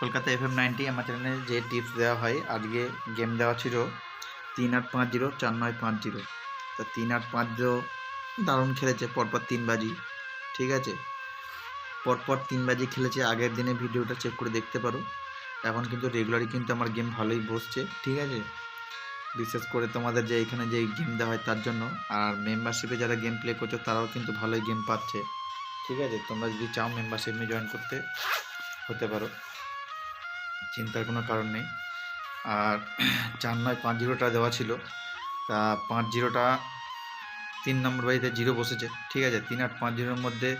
Kolkata F M ninety আমার চ্যানেলে যে টিপস দেওয়া হয়, আজকে গেম দেওয়া ছিল তিন আট পাঁচ জিরো, চার নয় পাঁচ জিরো। তা তিন আট পাঁচ জিরো দারুণ খেলেছে, পরপর তিন বাজি, ঠিক আছে? পরপর তিন বাজি খেলেছে, আগের দিনে ভিডিওটা চেক করে দেখতে পারো। এখন কিন্তু রেগুলারই কিন্তু আমার গেম ভালোই বসছে, ঠিক আছে? বিশেষ করে তোমাদের যে এখানে যে গেম দেওয়া হয় তার জন্য। আর মেম্বারশিপে যারা গেম প্লে করছ, তারাও কিন্তু ভালোই গেম পাচ্ছে, ঠিক আছে? তোমরা যদি চাও মেম্বারশিপে জয়েন করতে, হতে পারো। চিন্তার কোনো কারণ নেই। আর চার নয় পাঁচ জিরোটা দেওয়া ছিল। তা পাঁচ জিরোটা তিন নম্বর বাড়িতে জিরো বসেছে। ঠিক আছে, তিন আট পাঁচ জিরোর মধ্যে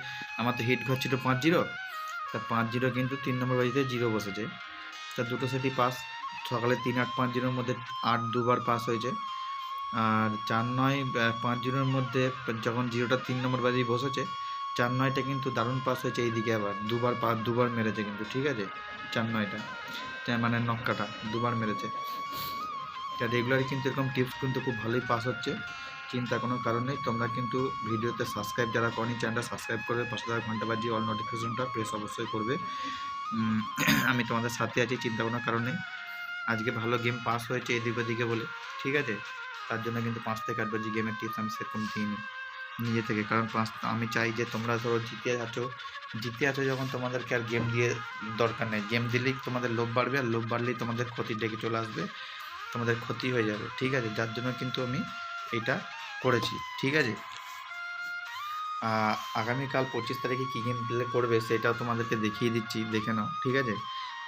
আমার তো হিট ঘর ছিল পাঁচ জিরো। তা পাঁচ জিরো কিন্তু তিন নম্বর বাড়িতে জিরো বসেছে। তা দুটো সেটি পাস সকালে তিন আট পাঁচ জিরোর মধ্যে আট দুবার পাস হয়েছে। আর চার নয় পাঁচ জিরোর মধ্যে যখন জিরোটা তিন নম্বর বাজি বসেছে চার নয়টা কিন্তু দারুণ পাস হয়েছে এইদিকে আবার। দুবার পা দুবার মেরেছে কিন্তু, ঠিক আছে? চার নয়টা। মানে নক্কাটা, দুবার মেরেছে। তা রেগুলারই কিন্তু এরকম টিপস কিন্তু খুব ভালোই পাস হচ্ছে। চিন্তা কোনো কারণ নেই। তোমরা কিন্তু ভিডিওতে সাবস্ক্রাইব যারা করেনি চ্যানেলটা সাবস্ক্রাইব করবে। পাশে থাকা ঘণ্টা বাজিয়ে অল নোটিফিকেশনটা প্রেস অবশ্যই করবে। আমি তোমাদের সাথে আছি, চিন্তা কোনো কারণ নেই। আজকে ভালো গেম পাস হয়েছে এদিক ওদিকে বলে, ঠিক আছে? তার জন্য কিন্তু পাঁচ থেকে আট বাজি গেমের টিপস আমি সেরকম দিইনি। নিজে থেকে। কারণ পাঁচ, আমি চাই যে তোমরা ধরো জিতে আছো। জিতে আছো যখন তোমাদেরকে আর গেম দিয়ে দরকার নেই। গেম দিলেই তোমাদের লোভ বাড়বে আর লোভ বাড়লেই তোমাদের ক্ষতি ডেকে চলে আসবে। তোমাদের ক্ষতি হয়ে যাবে। ঠিক আছে? যার জন্য কিন্তু আমি এটা করেছি। ঠিক আছে? আগামীকাল পঁচিশ তারিখে কী গেম প্লে করবে সেটাও তোমাদেরকে দেখিয়ে দিচ্ছি। দেখে নাও। ঠিক আছে?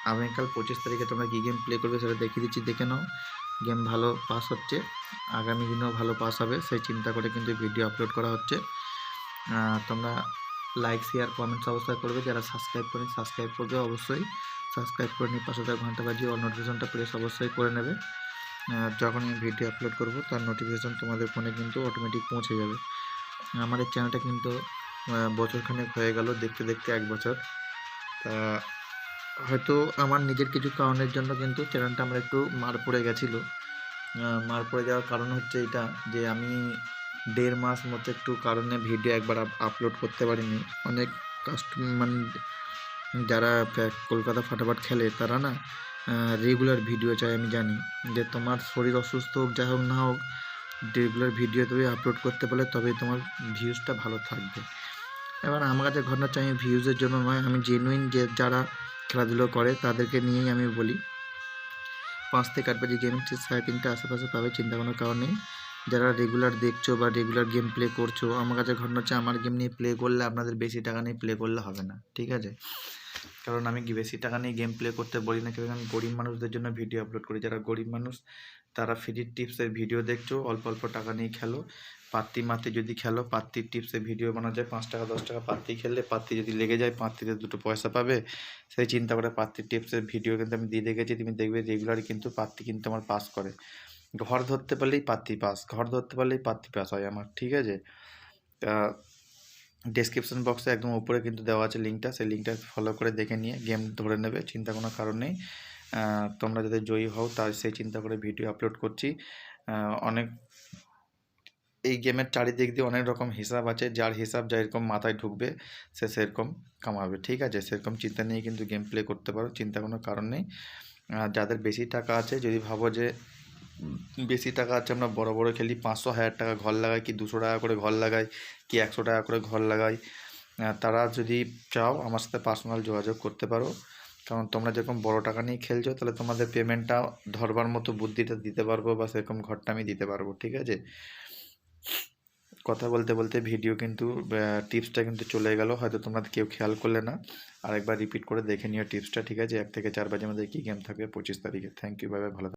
আগামীকাল পঁচিশ তারিখে তোমরা কী গেম প্লে করবে সেটা দেখিয়ে দিচ্ছি। দেখে নাও। গেম ভালো পাস হচ্ছে। আগামী দিনেও ভালো পাস হবে, সেই চিন্তা করে কিন্তু ভিডিও আপলোড করা হচ্ছে। তোমরা লাইক শেয়ার কমেন্টস অবশ্যই করবে। যারা সাবস্ক্রাইব করেন সাবস্ক্রাইব করবে অবশ্যই। সাবস্ক্রাইব করে নিয়ে পাশে থাকা ঘণ্টা বাজিয়ে অল নোটিফিকেশনটা প্রেস অবশ্যই করে নেবে। যখন আমি ভিডিও আপলোড করব, তার নোটিফিকেশন তোমাদের ফোনে কিন্তু অটোমেটিক পৌঁছে যাবে। এই চ্যানেলটা কিন্তু বছরখানেক হয়ে গেল, দেখতে দেখতে এক বছর। তা হয়তো আমার নিজের কিছু কারণের জন্য কিন্তু চ্যানেলটা আমার একটু মার পড়ে গেছিল। মার পড়ে যাওয়ার কারণ হচ্ছে এটা যে আমি দেড় মাস মতো একটু কারণে ভিডিও একবার আপলোড করতে পারিনি। অনেক কাস্টমার মানে যারা কলকাতা ফাটাফাট খেলে তারা না রেগুলার ভিডিও চাই আমি জানি। যে তোমার শরীর অসুস্থ হোক, যাই হোক না হোক রেগুলার ভিডিও তুমি আপলোড করতে পারলে তবেই তোমার ভিউজটা ভালো থাকবে। এবার আমার কাছে ঘটনা চাই ভিউজের জন্য নয়, আমি জেনুইন যে যারা খেলাধুলো করে, তাদেরকে নিয়েই আমি বলি। পাঁচ থেকে আট বাজে গেম সাড়ে তিনটে আশেপাশে পাবে, চিন্তা কোনো কারণ নেই। যারা রেগুলার দেখছ বা রেগুলার গেম প্লে করছ, আমার কাছে ঘটনা হচ্ছে, আমার গেম নিয়ে প্লে করলে আপনাদের বেশি টাকা নিয়ে প্লে করলে হবে না, ঠিক আছে? কারণ আমি বেশি টাকা নিয়ে গেম প্লে করতে বলি না কারণ আমি গরিব মানুষদের জন্য ভিডিও আপলোড করি। যারা গরিব মানুষ তারা ফ্রি টিপসের ভিডিও দেখছ, অল্প অল্প টাকা নিয়ে খেলো। পাত্তি মাতি যদি খেলো, পাত্তির টিপসে ভিডিও বানা যায়, পাঁচ টাকা, দশ টাকা পাত্তি খেললে পাত্তি যদি লেগে যায়, পাত্তিতে দুটো পয়সা পাবে। সেই চিন্তা করে পাত্তির টিপসের ভিডিও কিন্তু আমি দিয়ে রেখেছি তুমি দেখবে রেগুলার কিন্তু পাত্তি কিন্তু আমার পাস করে। ঘর ধরতে পারলেই পাত্তি পাস ঘর ধরতে পারলেই পাত্তি পাস হয় আমার, ঠিক আছে? ডেসক্রিপশন বক্সে একদম উপরে কিন্তু দেওয়া আছে লিঙ্কটা সেই লিঙ্কটা ফলো করে দেখে নিয়ে গেম ধরে নেবে, চিন্তা কোনো কারণ নেই। তোমরা যাতে জয়ী হও, তার সেই চিন্তা করে ভিডিও আপলোড করছি। অনেক এই গেমের চারিদিক দিয়ে অনেক রকম হিসাব আছে, যার হিসাব যেরকম মাথায় ঢুকবে, সে সেরকম কামাবে। ঠিক আছে? সেরকম চিন্তা নিয়ে কিন্তু গেম প্লে করতে পারো, চিন্তা কোনো কারণ নেই। যাদের বেশি টাকা আছে, যদি ভাবো যে বেশি টাকা আছে, আমরা বড় বড় খেলি, পাঁচশো, হাজার টাকা ঘর লাগাই, কি দুশো টাকা করে ঘর লাগাই, কি একশো টাকা করে ঘর লাগাই তারা যদি চাও, আমার সাথে পার্সোনাল যোগাযোগ করতে পারো। কারণ তোমরা যেরকম বড় টাকা নিয়ে খেলছো, তাহলে তোমাদের পেমেন্টটা ধরবার মতো বুদ্ধিটা দিতে পারব বা সেরকম ঘরটা আমি দিতে পারব, ঠিক আছে? কথা বলতে বলতে ভিডিও কিন্তু টিপসটা কিন্তু চলে গেল, হয়তো তোমরা কেউ খেয়াল করলে না। আরেকবার রিপিট করে দেখে নিও টিপসটা ঠিক আছে? এক থেকে চার বাজে আমাদের কী গেম থাকবে? পঁচিশ তারিখে। থ্যাংক ইউ বাই ভালো।